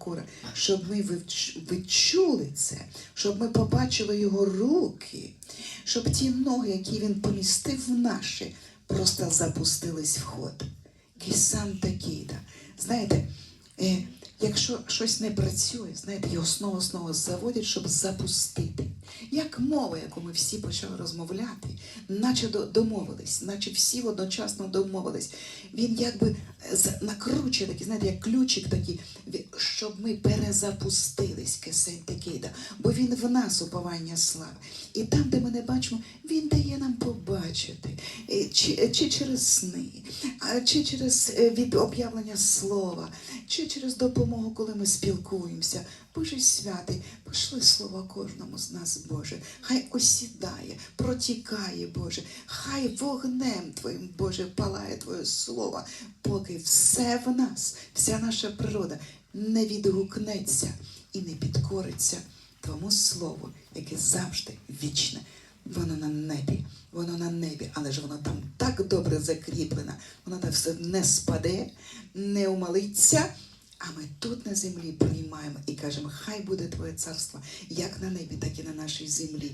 Авакура, щоб ми відчули це, щоб ми побачили його руки, щоб ті ноги, які він помістив в наші, просто запустились в ход. Кісан такий. Знаєте, е, якщо щось не працює, знаєте, його знову знову заводять, щоб запустити. Як мова, яку ми всі почали розмовляти, наче домовились, наче всі одночасно домовились. Він якби е, накручує такий, знаєте, як ключик такий, щоб ми перезапустились, кисень Текида, бо він в нас уповання слави. І там, де ми не бачимо, він дає нам побачити, чи, е, чи через сни, чи через е, від об'явлення слова, чи через допомогу, коли ми спілкуємося. Боже святий, пошли слово кожному з нас, Боже. Хай осідає, протікає, Боже, хай вогнем Твоїм, Боже, палає Твоє слово, поки все в нас, вся наша природа не відгукнеться і не підкориться тому слову, яке завжди вічне. Воно на небі, воно на небі, але ж воно там так добре закріплено, воно там все не спаде, не умалиться. А ми тут на землі приймаємо і кажемо, хай буде Твоє царство, як на небі, так і на нашій землі.